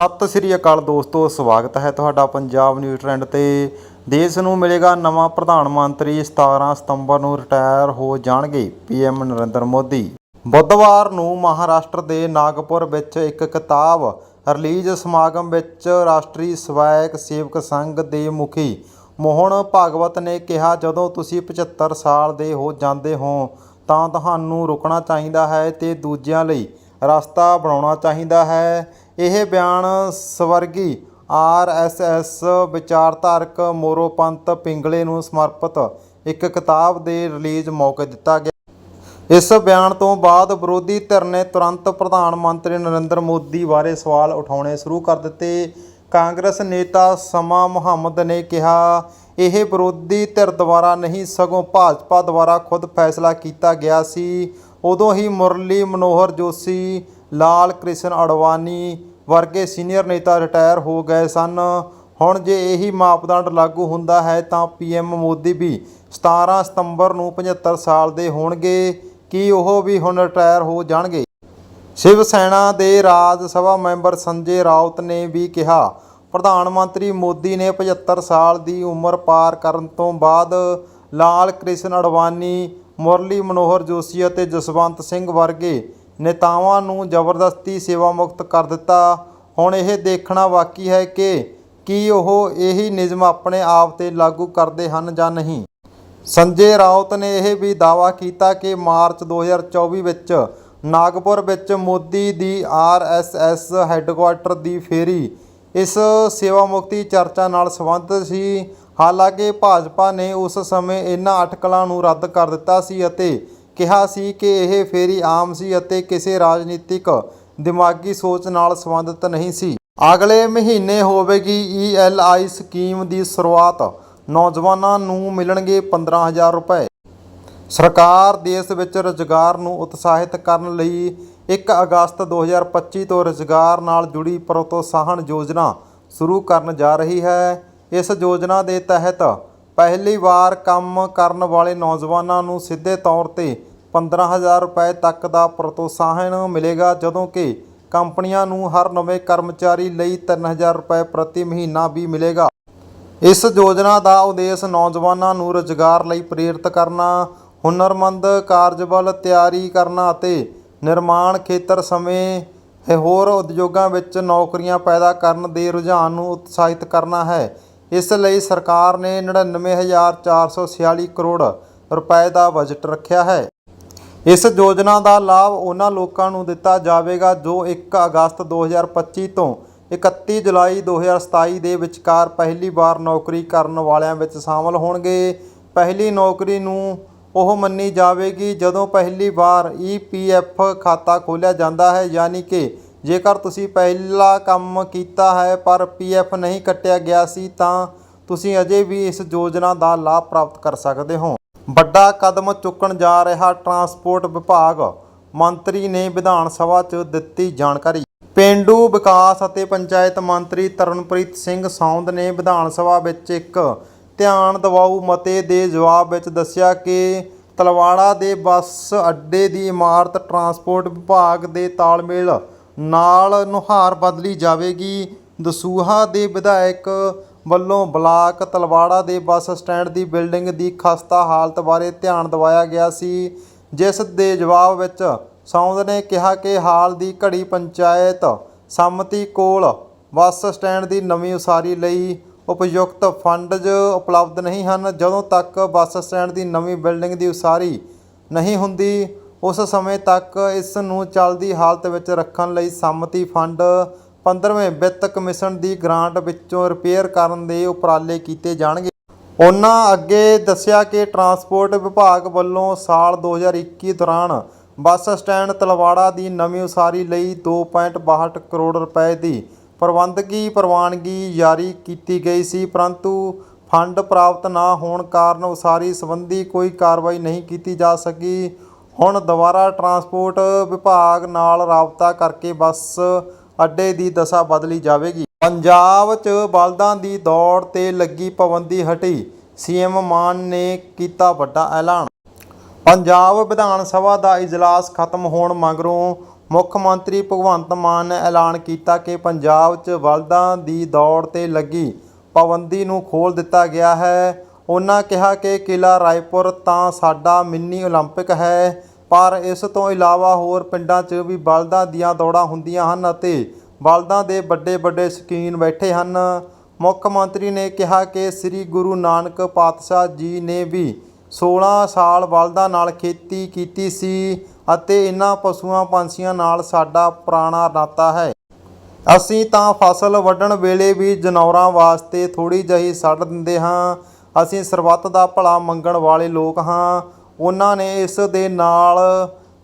ਸਤਿ ਸ੍ਰੀ ਅਕਾਲ ਦੋਸਤੋ, ਸਵਾਗਤ ਹੈ ਤੁਹਾਡਾ ਪੰਜਾਬ ਨਿਊਜ਼ ਟ੍ਰੈਂਡ ਤੇ। ਦੇਸ਼ ਨੂੰ ਮਿਲੇਗਾ ਨਵਾਂ ਪ੍ਰਧਾਨ ਮੰਤਰੀ 17 ਸਤੰਬਰ ਨੂੰ ਰਿਟਾਇਰ ਹੋ ਜਾਣਗੇ ਪੀਐਮ ਨਰਿੰਦਰ ਮੋਦੀ। ਬੁੱਧਵਾਰ ਨੂੰ ਮਹਾਰਾਸ਼ਟਰ ਦੇ ਨਾਗਪੁਰ ਵਿੱਚ ਇੱਕ ਕਿਤਾਬ ਰਿਲੀਜ਼ ਸਮਾਗਮ ਵਿੱਚ ਰਾਸ਼ਟਰੀ ਸਵੈਕ ਸੇਵਕ ਸੰਘ ਦੇ ਮੁਖੀ ਮੋਹਨ ਭਾਗਵਤ ਨੇ ਕਿਹਾ, ਜਦੋਂ ਤੁਸੀਂ 75 ਸਾਲ ਦੇ ਹੋ ਜਾਂਦੇ ਹੋ, ਤਾਂ ਤੁਹਾਨੂੰ ਰੁਕਣਾ ਚਾਹੀਦਾ ਹੈ ਤੇ ਦੂਜਿਆਂ ਲਈ ਰਸਤਾ ਬਣਾਉਣਾ ਚਾਹੀਦਾ ਹੈ। ਇਹ ਬਿਆਨ ਸਵਰਗੀ ਆਰਐਸਐਸ ਵਿਚਾਰਧਾਰਕ ਮੋਰੋਪੰਤ ਪਿੰਗਲੇ ਨੂੰ ਸਮਰਪਿਤ ਇੱਕ ਕਿਤਾਬ ਦੇ ਰਿਲੀਜ਼ ਮੌਕੇ ਦਿੱਤਾ ਗਿਆ। ਇਸ ਬਿਆਨ ਤੋਂ ਬਾਅਦ ਵਿਰੋਧੀ ਧਿਰ ਨੇ ਤੁਰੰਤ ਪ੍ਰਧਾਨ ਮੰਤਰੀ ਨਰਿੰਦਰ ਮੋਦੀ ਬਾਰੇ ਸਵਾਲ ਉਠਾਉਣੇ ਸ਼ੁਰੂ ਕਰ ਦਿੱਤੇ। ਕਾਂਗਰਸ ਨੇਤਾ ਸਮਾ ਮੁਹੰਮਦ ਨੇ ਕਿਹਾ, ਇਹ ਵਿਰੋਧੀ ਧਿਰ ਦੁਆਰਾ ਨਹੀਂ, ਸਗੋਂ ਭਾਜਪਾ ਦੁਆਰਾ ਖੁਦ ਫੈਸਲਾ ਕੀਤਾ ਗਿਆ ਸੀ। ਉਦੋਂ ਹੀ ਮੁਰਲੀ ਮਨੋਹਰ ਜੋਸ਼ੀ ਲਾਲ ਕ੍ਰਿਸ਼ਨ ਅਡਵਾਨੀ ਵਰਗੇ ਸੀਨੀਅਰ ਨੇਤਾ ਰਿਟਾਇਰ ਹੋ ਗਏ ਸਨ। ਹੁਣ ਜੇ ਇਹੀ ਮਾਪਦੰਡ ਲਾਗੂ ਹੁੰਦਾ ਹੈ ਤਾਂ ਪੀਐਮ ਮੋਦੀ ਵੀ 17 ਸਤੰਬਰ ਨੂੰ 75 ਸਾਲ ਦੇ ਹੋਣਗੇ। ਕੀ ਉਹ ਵੀ ਹੁਣ ਰਿਟਾਇਰ ਹੋ ਜਾਣਗੇ? ਸ਼ਿਵ ਸੈਨਾ ਦੇ ਰਾਜ ਸਭਾ ਮੈਂਬਰ ਸੰਜੇ ਰਾਉਤ ਨੇ ਵੀ ਕਿਹਾ, ਪ੍ਰਧਾਨ ਮੰਤਰੀ ਮੋਦੀ ਨੇ 75 ਸਾਲ ਦੀ ਉਮਰ ਪਾਰ ਕਰਨ ਤੋਂ ਬਾਅਦ ਲਾਲ ਕ੍ਰਿਸ਼ਨ ਅਡਵਾਨੀ, ਮੁਰਲੀ ਮਨੋਹਰ ਜੋਸ਼ੀ ਅਤੇ ਜਸਵੰਤ ਸਿੰਘ ਵਰਗੇ ਨੇਤਾਵਾਂ ਨੂੰ ਜ਼ਬਰਦਸਤੀ ਸੇਵਾ ਮੁਕਤ ਕਰ ਦਿੱਤਾ। ਹੁਣ ਇਹ ਦੇਖਣਾ ਬਾਕੀ ਹੈ ਕਿ ਕੀ ਉਹ ਇਹੀ ਨਿਯਮ ਆਪਣੇ ਆਪ ਤੇ ਲਾਗੂ ਕਰਦੇ ਹਨ ਜਾਂ ਨਹੀਂ। ਸੰਜੇ ਰਾਉਤ ਨੇ ਇਹ ਵੀ ਦਾਅਵਾ ਕੀਤਾ ਕਿ ਮਾਰਚ 2024 ਵਿੱਚ ਨਾਗਪੁਰ ਵਿੱਚ ਮੋਦੀ ਦੀ ਆਰਐਸਐਸ ਹੈੱਡਕੁਆਟਰ ਦੀ ਫੇਰੀ। ਇਸ ਸੇਵਾ ਮੁਕਤੀ ਚਰਚਾ ਨਾਲ ਸੰਬੰਧਿਤ ਸੀ। ਹਾਲਾਂਕਿ ਭਾਜਪਾ ਨੇ ਉਸ ਸਮੇਂ ਇਹਨਾਂ ਅਟਕਲਾਂ ਨੂੰ ਰੱਦ ਕਰ ਦਿੱਤਾ ਸੀ ਅਤੇ ਕਿਹਾ ਸੀ ਕਿ ਇਹ ਫੇਰੀ ਆਮ ਸੀ ਅਤੇ ਕਿਸੇ ਰਾਜਨੀਤਿਕ ਦਿਮਾਗੀ ਸੋਚ ਨਾਲ ਸੰਬੰਧਿਤ ਨਹੀਂ ਸੀ। ਅਗਲੇ ਮਹੀਨੇ ਹੋਵੇਗੀ ਈਐਲਆਈ ਸਕੀਮ ਦੀ ਸ਼ੁਰੂਆਤ। ਨੌਜਵਾਨਾਂ ਨੂੰ ਮਿਲਣਗੇ 15000 ਰੁਪਏ। ਸਰਕਾਰ ਦੇਸ਼ ਵਿੱਚ ਰੁਜ਼ਗਾਰ ਨੂੰ ਉਤਸ਼ਾਹਿਤ ਕਰਨ ਲਈ 1 ਅਗਸਤ 2025 ਤੋਂ ਰੁਜ਼ਗਾਰ ਨਾਲ ਜੁੜੀ ਪ੍ਰੋਤਸਾਹਨ ਯੋਜਨਾ ਸ਼ੁਰੂ ਕਰਨ ਜਾ ਰਹੀ ਹੈ। ਇਸ ਯੋਜਨਾ ਦੇ ਤਹਿਤ ਪਹਿਲੀ ਵਾਰ ਕੰਮ ਕਰਨ ਵਾਲੇ ਨੌਜਵਾਨਾਂ ਨੂੰ ਸਿੱਧੇ ਤੌਰ ਤੇ 15000 ਰੁਪਏ ਤੱਕ ਦਾ ਪ੍ਰੋਤਸਾਹਨ ਮਿਲੇਗਾ, ਜਦੋਂ ਕਿ ਕੰਪਨੀਆਂ ਨੂੰ ਹਰ ਨਵੇਂ ਕਰਮਚਾਰੀ ਲਈ 3000 ਰੁਪਏ ਪ੍ਰਤੀ ਮਹੀਨਾ ਵੀ ਮਿਲੇਗਾ। ਇਸ ਯੋਜਨਾ ਦਾ ਉਦੇਸ਼ ਨੌਜਵਾਨਾਂ ਨੂੰ ਰੁਜ਼ਗਾਰ ਲਈ ਪ੍ਰੇਰਿਤ ਕਰਨਾ, ਹੁਨਰਮੰਦ, ਕਾਰਜਬਲ, ਤਿਆਰੀ ਕਰਨਾ ਅਤੇ ਨਿਰਮਾਣ ਖੇਤਰ ਸਮੇਂ ਹੋਰ ਉਦਯੋਗਾਂ ਵਿੱਚ ਨੌਕਰੀਆਂ ਪੈਦਾ ਕਰਨ ਦੇ ਰੁਝਾਨ ਨੂੰ ਉਤਸ਼ਾਹਿਤ ਕਰਨਾ ਹੈ। ਇਸ ਲਈ ਸਰਕਾਰ ਨੇ 99446 ਕਰੋੜ ਰੁਪਏ ਦਾ ਬਜਟ ਰੱਖਿਆ ਹੈ। ਇਸ ਯੋਜਨਾ ਦਾ ਲਾਭ ਉਹਨਾਂ ਲੋਕਾਂ ਨੂੰ ਦਿੱਤਾ ਜਾਵੇਗਾ ਜੋ 1 ਅਗਸਤ 2025 ਤੋਂ 31 ਜੁਲਾਈ 2027 ਦੇ ਵਿਚਕਾਰ ਪਹਿਲੀ ਵਾਰ ਨੌਕਰੀ ਕਰਨ ਵਾਲਿਆਂ ਵਿੱਚ ਸ਼ਾਮਲ ਹੋਣਗੇ। ਪਹਿਲੀ ਨੌਕਰੀ ਨੂੰ ਉਹ ਮੰਨੀ ਜਾਵੇਗੀ ਜਦੋਂ ਪਹਿਲੀ ਵਾਰ ਈਪੀਐਫ ਖਾਤਾ ਖੋਲ੍ਹਿਆ ਜਾਂਦਾ ਹੈ, ਯਾਨੀ ਕਿ ਜੇਕਰ ਤੁਸੀਂ ਪਹਿਲਾ ਕੰਮ ਕੀਤਾ ਹੈ ਪਰ ਪੀਐਫ ਨਹੀਂ ਕੱਟਿਆ ਗਿਆ ਸੀ ਤਾਂ ਤੁਸੀਂ ਅਜੇ ਵੀ ਇਸ ਯੋਜਨਾ ਦਾ ਲਾਭ ਪ੍ਰਾਪਤ ਕਰ ਸਕਦੇ ਹੋ। ਵੱਡਾ ਕਦਮ ਚੁੱਕਣ ਜਾ ਰਿਹਾ ਟਰਾਂਸਪੋਰਟ ਵਿਭਾਗ। ਮੰਤਰੀ ਨੇ ਵਿਧਾਨ ਸਭਾ 'ਚ ਦਿੱਤੀ ਜਾਣਕਾਰੀ। ਪੇਂਡੂ ਵਿਕਾਸ ਅਤੇ ਪੰਚਾਇਤ ਮੰਤਰੀ ਤਰਨਪ੍ਰੀਤ ਸਿੰਘ ਸੌਂਦ ਨੇ ਵਿਧਾਨ ਸਭਾ ਵਿੱਚ ਇੱਕ ਧਿਆਨ ਦਿਵਾਊ ਮਤੇ ਦੇ ਜਵਾਬ ਵਿੱਚ ਦੱਸਿਆ ਕਿ ਤਲਵਾੜਾ ਦੇ ਬੱਸ ਅੱਡੇ ਦੀ ਇਮਾਰਤ ਟਰਾਂਸਪੋਰਟ ਵਿਭਾਗ ਦੇ ਤਾਲਮੇਲ ਨਾਲ ਨੁਹਾਰ ਬਦਲੀ ਜਾਵੇਗੀ। ਦਸੂਹਾ ਦੇ ਵਿਧਾਇਕ ਵੱਲੋਂ ਬਲਾਕ ਤਲਵਾੜਾ ਦੇ ਬੱਸ ਸਟੈਂਡ ਦੀ ਬਿਲਡਿੰਗ ਦੀ ਖਸਤਾ ਹਾਲਤ ਬਾਰੇ ਧਿਆਨ ਦਿਵਾਇਆ ਗਿਆ ਸੀ, ਜਿਸ ਦੇ ਜਵਾਬ ਵਿੱਚ ਸੌਂਦ ਨੇ ਕਿਹਾ ਕਿ ਹਾਲ ਦੀ ਘੜੀ ਪੰਚਾਇਤ ਸੰਮਤੀ ਕੋਲ ਬੱਸ ਸਟੈਂਡ ਦੀ ਨਵੀਂ ਉਸਾਰੀ ਲਈ ਉਪਯੁਕਤ ਫੰਡਜ਼ ਉਪਲਬਧ ਨਹੀਂ ਹਨ। ਜਦੋਂ ਤੱਕ ਬੱਸ ਸਟੈਂਡ ਦੀ ਨਵੀਂ ਬਿਲਡਿੰਗ ਦੀ ਉਸਾਰੀ ਨਹੀਂ ਹੁੰਦੀ, ਉਸ ਸਮੇਂ ਤੱਕ ਇਸ ਨੂੰ ਚੱਲਦੀ ਹਾਲਤ ਵਿੱਚ ਰੱਖਣ ਲਈ ਸੰਮਤੀ ਫੰਡ 15ਵੇਂ ਵਿੱਤ ਕਮਿਸ਼ਨ ਦੀ ਗ੍ਰਾਂਟ ਵਿੱਚੋਂ ਰਿਪੇਅਰ ਕਰਨ ਦੇ ਉਪਰਾਲੇ ਕੀਤੇ ਜਾਣਗੇ। ਉਹਨਾਂ ਅੱਗੇ ਦੱਸਿਆ ਕਿ ਟਰਾਂਸਪੋਰਟ ਵਿਭਾਗ ਵੱਲੋਂ ਸਾਲ 2021 ਦੌਰਾਨ ਬੱਸ ਸਟੈਂਡ ਤਲਵਾੜਾ ਦੀ ਨਵੀਂ ਉਸਾਰੀ ਲਈ 2.62 ਕਰੋੜ ਰੁਪਏ ਦੀ ਪ੍ਰਬੰਧਕੀ ਪ੍ਰਵਾਨਗੀ ਜਾਰੀ ਕੀਤੀ ਗਈ ਸੀ, ਪਰੰਤੂ ਫੰਡ ਪ੍ਰਾਪਤ ਨਾ ਹੋਣ ਕਾਰਨ ਉਸਾਰੀ ਸੰਬੰਧੀ ਕੋਈ ਕਾਰਵਾਈ ਨਹੀਂ ਕੀਤੀ ਜਾ ਸਕੀ। ਹੁਣ ਦੁਬਾਰਾ ਟਰਾਂਸਪੋਰਟ ਵਿਭਾਗ ਨਾਲ ਰਾਬਤਾ ਕਰਕੇ ਬੱਸ ਅੱਡੇ ਦੀ ਦਸ਼ਾ ਬਦਲੀ ਜਾਵੇਗੀ। ਪੰਜਾਬ 'ਚ ਬਲਦਾਂ ਦੀ ਦੌੜ ਤੇ ਲੱਗੀ ਪਾਬੰਦੀ ਹਟੀ। ਸੀਐਮ ਮਾਨ ਨੇ ਕੀਤਾ ਵੱਡਾ ਐਲਾਨ। ਪੰਜਾਬ ਵਿਧਾਨ ਸਭਾ ਦਾ ਇਜਲਾਸ ਖਤਮ ਹੋਣ ਮਗਰੋਂ ਮੁੱਖ ਮੰਤਰੀ ਭਗਵੰਤ ਮਾਨ ਨੇ ਐਲਾਨ ਕੀਤਾ ਕਿ ਪੰਜਾਬ 'ਚ ਬਲਦਾਂ ਦੀ ਦੌੜ ਤੇ ਲੱਗੀ ਪਾਬੰਦੀ ਨੂੰ ਖੋਲ੍ਹ ਦਿੱਤਾ ਗਿਆ ਹੈ। ਉਹਨਾਂ ਕਿਹਾ ਕਿ ਕਿਲਾ ਰਾਏਪੁਰ ਤਾਂ ਸਾਡਾ ਮਿੰਨੀ ਓਲੰਪਿਕ ਹੈ। ਪਰ ਇਸ ਤੋਂ ਇਲਾਵਾ ਹੋਰ ਪਿੰਡਾਂ 'ਚ ਵੀ ਬਲਦਾਂ ਦੀਆਂ ਦੌੜਾਂ ਹੁੰਦੀਆਂ ਹਨ ਅਤੇ ਬਲਦਾਂ ਦੇ ਵੱਡੇ ਵੱਡੇ ਸ਼ੌਕੀਨ ਬੈਠੇ ਹਨ। ਮੁੱਖ ਮੰਤਰੀ ਨੇ ਕਿਹਾ ਕਿ ਸ੍ਰੀ ਗੁਰੂ ਨਾਨਕ ਪਾਤਸ਼ਾਹ ਜੀ ਨੇ ਵੀ 16 ਸਾਲ ਬਲਦਾਂ ਨਾਲ ਖੇਤੀ ਕੀਤੀ ਸੀ ਅਤੇ ਇਹਨਾਂ ਪਸ਼ੂਆਂ ਪੰਛੀਆਂ ਨਾਲ ਸਾਡਾ ਪੁਰਾਣਾ ਨਾਤਾ ਹੈ। ਅਸੀਂ ਤਾਂ ਫਸਲ ਵੱਢਣ ਵੇਲੇ ਵੀ ਜਨੌਰਾਂ ਵਾਸਤੇ ਥੋੜੀ ਜਿਹੀ ਛੱਡ ਦਿੰਦੇ ਹਾਂ। ਅਸੀਂ ਸਰਬੱਤ ਦਾ ਭਲਾ ਮੰਗਣ ਵਾਲੇ ਲੋਕ ਹਾਂ। ਉਹਨਾਂ ਨੇ ਇਸ ਦੇ ਨਾਲ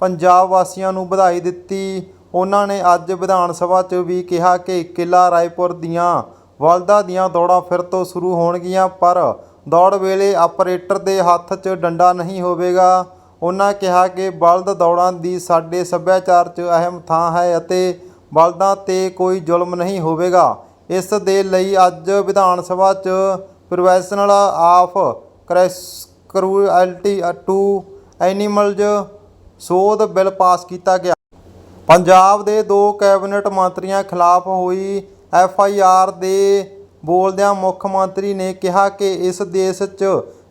ਪੰਜਾਬ ਵਾਸੀਆਂ ਨੂੰ ਵਧਾਈ ਦਿੱਤੀ। ਉਹਨਾਂ ਨੇ ਅੱਜ ਵਿਧਾਨ ਸਭਾ 'ਚ ਵੀ ਕਿਹਾ ਕਿ ਕਿਲਾ ਰਾਏਪੁਰ ਦੀਆਂ ਬਲਦਾਂ ਦੀਆਂ ਦੌੜਾਂ ਫਿਰ ਤੋਂ ਸ਼ੁਰੂ ਹੋਣਗੀਆਂ, ਪਰ ਦੌੜ ਵੇਲੇ ਆਪਰੇਟਰ ਦੇ ਹੱਥ 'ਚ ਡੰਡਾ ਨਹੀਂ ਹੋਵੇਗਾ। ਉਹਨਾਂ ਕਿਹਾ ਕਿ ਬਲਦ ਦੌੜਾਂ ਦੀ ਸਾਡੇ ਸੱਭਿਆਚਾਰ 'ਚ ਅਹਿਮ ਥਾਂ ਹੈ ਅਤੇ ਬਲਦਾਂ ਤੇ ਕੋਈ ਜ਼ੁਲਮ ਨਹੀਂ ਹੋਵੇਗਾ। ਇਸ ਦੇ ਲਈ ਅੱਜ ਵਿਧਾਨ ਸਭਾ 'ਚ professional of cruelty to animals ਸੋਧ ਬਿੱਲ ਪਾਸ ਕੀਤਾ ਗਿਆ। ਪੰਜਾਬ ਦੇ ਦੋ ਕੈਬਨਿਟ ਮੰਤਰੀਆਂ ਖਿਲਾਫ ਹੋਈ ਐਫ ਆਈ ਆਰ ਦੇ ਬੋਲਦਿਆਂ ਮੁੱਖ ਮੰਤਰੀ ਨੇ ਕਿਹਾ ਕਿ ਇਸ ਦੇਸ਼ 'ਚ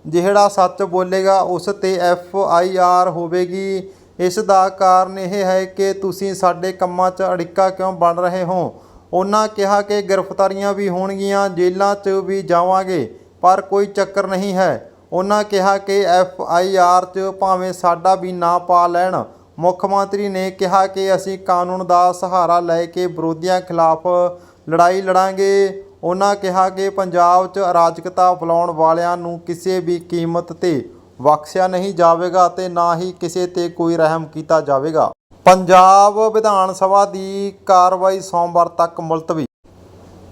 ਜਿਹੜਾ ਸੱਚ ਬੋਲੇਗਾ, ਉਸ ਤੇ ਐਫ ਆਈ ਆਰ ਹੋਵੇਗੀ। ਇਸ ਦਾ ਕਾਰਨ ਇਹ ਹੈ ਕਿ ਤੁਸੀਂ ਸਾਡੇ ਕੰਮਾਂ 'ਚ ਅੜਿੱਕਾ ਕਿਉਂ ਬਣ ਰਹੇ ਹੋ? ਉਹਨਾਂ ਕਿਹਾ ਕਿ ਗ੍ਰਿਫਤਾਰੀਆਂ ਵੀ ਹੋਣਗੀਆਂ, ਜੇਲ੍ਹਾਂ 'ਚ ਵੀ ਜਾਵਾਂਗੇ, ਪਰ ਕੋਈ ਚੱਕਰ ਨਹੀਂ ਹੈ। ਉਹਨਾਂ ਕਿਹਾ ਕਿ ਐਫ ਆਈ ਆਰ 'ਚ ਭਾਵੇਂ ਸਾਡਾ ਵੀ ਨਾਂ ਪਾ ਲੈਣ, ਮੁੱਖ ਮੰਤਰੀ ਨੇ ਕਿਹਾ ਕਿ ਅਸੀਂ ਕਾਨੂੰਨ ਦਾ ਸਹਾਰਾ ਲੈ ਕੇ ਵਿਰੋਧੀਆਂ ਖਿਲਾਫ ਲੜਾਈ ਲੜਾਂਗੇ। ਉਹਨਾਂ ਕਿਹਾ ਕਿ ਪੰਜਾਬ 'ਚ ਅਰਾਜਕਤਾ ਫੈਲਾਉਣ ਵਾਲਿਆਂ ਨੂੰ ਕਿਸੇ ਵੀ ਕੀਮਤ ਤੇ ਬਖਸ਼ਿਆ ਨਹੀਂ ਜਾਵੇਗਾ ਤੇ ਨਾ ਹੀ ਕਿਸੇ ਤੇ ਕੋਈ ਰਹਿਮ ਕੀਤਾ ਜਾਵੇਗਾ। ਪੰਜਾਬ ਵਿਧਾਨ ਸਭਾ ਦੀ ਕਾਰਵਾਈ ਸੋਮਵਾਰ ਤੱਕ ਮੁਲਤਵੀ।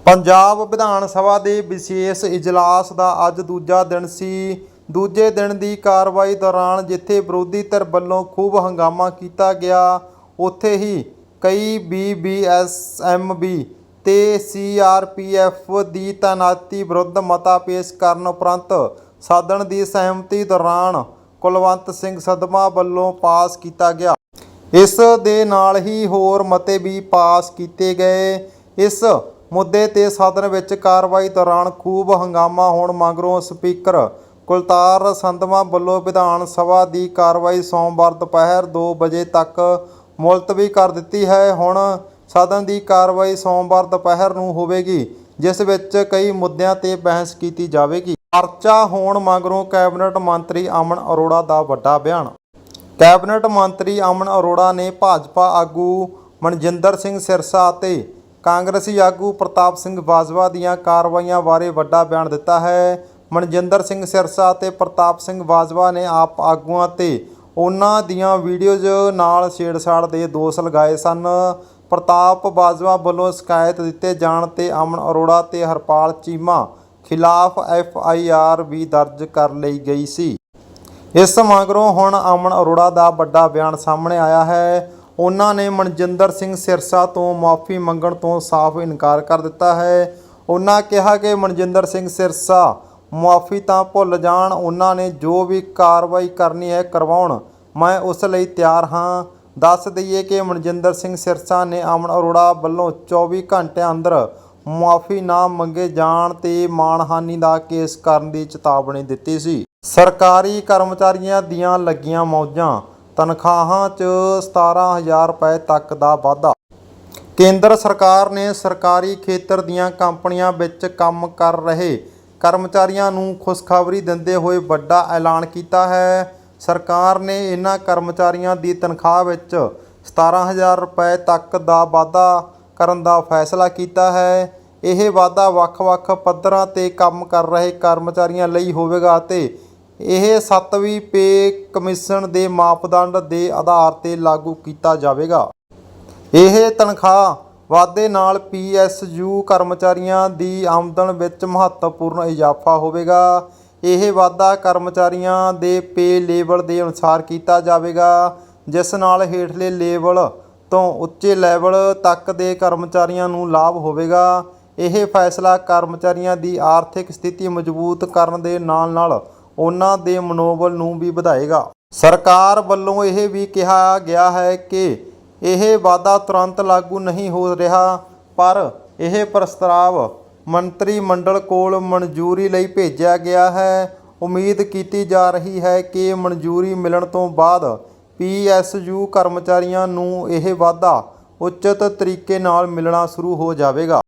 ਪੰਜਾਬ ਵਿਧਾਨ ਸਭਾ ਦੇ ਵਿਸ਼ੇਸ਼ ਇਜਲਾਸ ਦਾ ਅੱਜ ਦੂਜਾ ਦਿਨ ਸੀ। ਦੂਜੇ ਦਿਨ ਦੀ ਕਾਰਵਾਈ ਦੌਰਾਨ ਜਿੱਥੇ ਵਿਰੋਧੀ ਧਿਰ ਵੱਲੋਂ ਖੂਬ ਹੰਗਾਮਾ ਕੀਤਾ ਗਿਆ, ਉੱਥੇ ਹੀ ਕਈ ਬੀਬੀਐਸਐਮਬੀ ਤੇ ਸੀਆਰਪੀਐਫ ਦੀ ਤਾਇਨਾਤੀ ਵਿਰੁੱਧ ਮਤਾ ਪੇਸ਼ ਕਰਨ ਉਪਰੰਤ ਸਾਧਨ ਦੀ ਸਹਿਮਤੀ ਦੌਰਾਨ ਕੁਲਵੰਤ ਸਿੰਘ ਸਦਮਾ ਵੱਲੋਂ ਪਾਸ ਕੀਤਾ ਗਿਆ। ਇਸ ਦੇ ਨਾਲ ਹੀ ਹੋਰ ਮਤੇ ਵੀ ਪਾਸ ਕੀਤੇ ਗਏ। ਇਸ ਮੁੱਦੇ ਤੇ ਸਦਨ ਵਿੱਚ ਕਾਰਵਾਈ ਦੌਰਾਨ ਖੂਬ ਹੰਗਾਮਾ ਹੋਣ ਮਗਰੋਂ ਸਪੀਕਰ ਕੁਲਤਾਰ ਸੰਧਵਾਂ ਵੱਲੋਂ ਵਿਧਾਨ ਸਭਾ ਦੀ ਕਾਰਵਾਈ ਸੋਮਵਾਰ ਦੁਪਹਿਰ 2 ਵਜੇ ਤੱਕ ਮੁਲਤਵੀ ਕਰ ਦਿੱਤੀ ਹੈ। ਹੁਣ ਸਦਨ ਦੀ ਕਾਰਵਾਈ ਸੋਮਵਾਰ ਦੁਪਹਿਰ ਨੂੰ ਹੋਵੇਗੀ, ਜਿਸ ਵਿੱਚ ਕਈ ਮੁੱਦਿਆਂ ਤੇ ਬਹਿਸ ਕੀਤੀ ਜਾਵੇਗੀ। ਪਰਚਾ ਹੋਣ ਮਗਰੋਂ ਕੈਬਨਿਟ ਮੰਤਰੀ ਅਮਨ ਅਰੋੜਾ ਦਾ ਵੱਡਾ ਬਿਆਨ। ਕੈਬਨਿਟ ਮੰਤਰੀ ਅਮਨ ਅਰੋੜਾ ਨੇ ਭਾਜਪਾ ਆਗੂ ਮਨਜਿੰਦਰ ਸਿੰਘ ਸਿਰਸਾ ਅਤੇ ਕਾਂਗਰਸੀ ਆਗੂ ਪ੍ਰਤਾਪ ਸਿੰਘ ਬਾਜਵਾ ਦੀਆਂ ਕਾਰਵਾਈਆਂ ਬਾਰੇ ਵੱਡਾ ਬਿਆਨ ਦਿੱਤਾ ਹੈ। ਮਨਜਿੰਦਰ ਸਿੰਘ ਸਿਰਸਾ ਅਤੇ ਪ੍ਰਤਾਪ ਸਿੰਘ ਬਾਜਵਾ ਨੇ ਆਪ ਆਗੂਆਂ ਤੇ ਉਹਨਾਂ ਦੀਆਂ ਵੀਡੀਓਜ਼ ਨਾਲ ਛੇੜਛਾੜ ਦੇ ਦੋਸ਼ ਲਗਾਏ ਸਨ। ਪ੍ਰਤਾਪ ਬਾਜਵਾ ਵੱਲੋਂ ਸ਼ਿਕਾਇਤ ਦਿੱਤੇ ਜਾਣ ਤੇ ਅਮਨ ਅਰੋੜਾ ਤੇ ਹਰਪਾਲ ਚੀਮਾ ਖਿਲਾਫ ਐਫ ਆਈ ਆਰ ਵੀ ਦਰਜ ਕਰ ਲਈ ਗਈ ਸੀ। ਇਸ ਮਗਰੋਂ ਹੁਣ ਅਮਨ ਅਰੋੜਾ ਦਾ ਵੱਡਾ ਬਿਆਨ ਸਾਹਮਣੇ ਆਇਆ ਹੈ। ਉਹਨਾਂ ਨੇ ਮਨਜਿੰਦਰ ਸਿੰਘ ਸਿਰਸਾ ਤੋਂ ਮਾਫੀ ਮੰਗਣ ਤੋਂ ਸਾਫ਼ ਇਨਕਾਰ ਕਰ ਦਿੱਤਾ ਹੈ। ਉਹਨਾਂ ਕਿਹਾ ਕਿ ਮਨਜਿੰਦਰ ਸਿੰਘ ਸਿਰਸਾ ਮੁਆਫੀ ਤਾਂ ਭੁੱਲ ਜਾਣ, ਉਹਨਾਂ ਨੇ ਜੋ ਵੀ ਕਾਰਵਾਈ ਕਰਨੀ ਹੈ ਕਰਵਾਉਣ। ਮੈਂ ਉਸ ਲਈ ਤਿਆਰ ਹਾਂ। ਦੱਸ ਦਈਏ ਕਿ ਮਨਜਿੰਦਰ ਸਿੰਘ ਸਿਰਸਾ ਨੇ ਅਮਨ ਅਰੋੜਾ ਵੱਲੋਂ 24 ਘੰਟਿਆਂ ਅੰਦਰ ਮੁਆਫੀ ਨਾ ਮੰਗੇ ਜਾਣ ਤੇ ਮਾਣਹਾਨੀ ਦਾ ਕੇਸ ਕਰਨ ਦੀ ਚੇਤਾਵਨੀ ਦਿੱਤੀ ਸੀ। ਸਰਕਾਰੀ ਕਰਮਚਾਰੀਆਂ ਦੀਆਂ ਲੱਗੀਆਂ ਮੌਜਾਂ, ਤਨਖਾਹਾਂ 'ਚ 17000 ਰੁਪਏ ਤੱਕ ਦਾ ਵਾਧਾ। ਕੇਂਦਰ ਸਰਕਾਰ ਨੇ ਸਰਕਾਰੀ ਖੇਤਰ ਦੀਆਂ ਕੰਪਨੀਆਂ ਵਿੱਚ ਕੰਮ ਕਰ ਰਹੇ ਕਰਮਚਾਰੀਆਂ ਨੂੰ ਖੁਸ਼ਖਬਰੀ ਦਿੰਦੇ ਹੋਏ ਵੱਡਾ ਐਲਾਨ ਕੀਤਾ ਹੈ। ਸਰਕਾਰ ਨੇ ਇਹਨਾਂ ਕਰਮਚਾਰੀਆਂ ਦੀ ਤਨਖਾਹ ਵਿੱਚ 17000 ਰੁਪਏ ਤੱਕ ਦਾ ਵਾਧਾ ਕਰਨ ਦਾ ਫੈਸਲਾ ਕੀਤਾ ਹੈ। ਇਹ ਵਾਧਾ ਵੱਖ-ਵੱਖ ਪੱਧਰਾਂ ਤੇ ਕੰਮ ਕਰ ਰਹੇ ਕਰਮਚਾਰੀਆਂ ਲਈ ਹੋਵੇਗਾ ਅਤੇ ਇਹ 7ਵੀਂ ਪੇ ਕਮਿਸ਼ਨ ਦੇ ਮਾਪਦੰਡ ਦੇ ਆਧਾਰ ਤੇ ਲਾਗੂ ਕੀਤਾ ਜਾਵੇਗਾ। ਇਹ ਤਨਖਾਹ ਵਾਧੇ ਨਾਲ ਪੀਐਸਯੂ ਕਰਮਚਾਰੀਆਂ ਦੀ ਆਮਦਨ ਵਿੱਚ ਮਹੱਤਵਪੂਰਨ ਇਜ਼ਾਫਾ ਹੋਵੇਗਾ। ਇਹ ਵਾਧਾ ਕਰਮਚਾਰੀਆਂ ਦੇ ਪੇ ਲੈਵਲ ਦੇ ਅਨੁਸਾਰ ਕੀਤਾ ਜਾਵੇਗਾ, ਜਿਸ ਨਾਲ ਹੇਠਲੇ ਲੈਵਲ ਤੋਂ ਉੱਚੇ ਲੈਵਲ ਤੱਕ ਦੇ ਕਰਮਚਾਰੀਆਂ ਨੂੰ ਲਾਭ ਹੋਵੇਗਾ। ਇਹ ਫੈਸਲਾ ਕਰਮਚਾਰੀਆਂ ਦੀ ਆਰਥਿਕ ਸਥਿਤੀ ਮਜ਼ਬੂਤ ਕਰਨ ਦੇ ਨਾਲ-ਨਾਲ ਉਹਨਾਂ ਦੇ ਮਨੋਬਲ ਨੂੰ ਵੀ ਵਧਾਏਗਾ। ਸਰਕਾਰ ਵੱਲੋਂ ਇਹ ਵੀ ਕਿਹਾ ਗਿਆ ਹੈ ਕਿ ਇਹ ਵਾਅਦਾ ਤੁਰੰਤ ਲਾਗੂ ਨਹੀਂ ਹੋ ਰਿਹਾ, ਪਰ ਇਹ ਪ੍ਰਸਤਾਵ ਮੰਤਰੀ ਮੰਡਲ ਕੋਲ ਮਨਜ਼ੂਰੀ ਲਈ ਭੇਜਿਆ ਗਿਆ ਹੈ। ਉਮੀਦ ਕੀਤੀ ਜਾ ਰਹੀ ਹੈ ਕਿ ਮਨਜ਼ੂਰੀ ਮਿਲਣ ਤੋਂ ਬਾਅਦ ਪੀਐਸਯੂ ਕਰਮਚਾਰੀਆਂ ਨੂੰ ਇਹ ਵਾਅਦਾ ਉਚਿਤ ਤਰੀਕੇ ਨਾਲ ਮਿਲਣਾ ਸ਼ੁਰੂ ਹੋ ਜਾਵੇਗਾ।